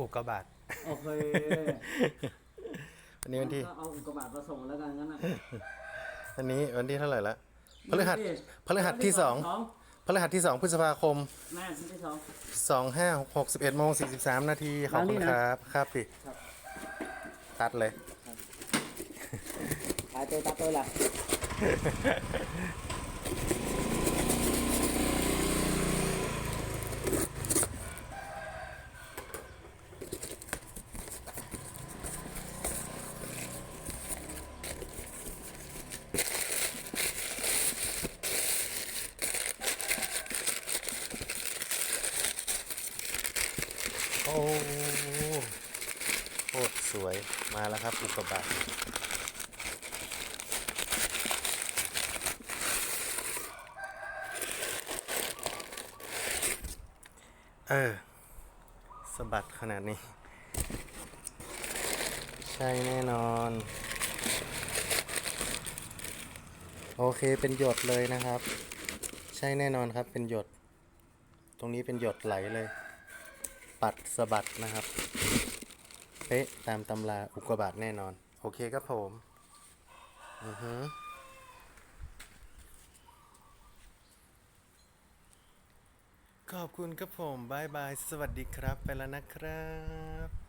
อุกกาบาตโอเควันนี้วันที่ก็เอาอุกกาบาตมาส่งแล้วกันงั้นนะวันนี้วันที่เท่าไหร่ละพฤหัสนี่พฤหัสที่สองพฤหัสที่สองพฤษภาคมแม่ที่สองสองห้าหกสิบเอ็ดโมงสี่สิบสามนาทีขอบคุณแล้วนี่คนะรับ ครับพี่ครับตัดเลยขายตัว โอ้โคตรสวยมาแล้วครับอุกกาบาตเออสะบัดขนาดนี้ ใช่แน่นอน โอเคเป็นหยดเลยนะครับ ใช่แน่นอนครับเป็นหยด ตรงนี้เป็นหยดไหลเลย ปัดสะบัดนะครับ เป๊ะตามตำราอุกกาบาตแน่นอน โอเคครับผมอือฮึขอบคุณครับผมบายบาย สวัสดีครับ ไปแล้วนะครับ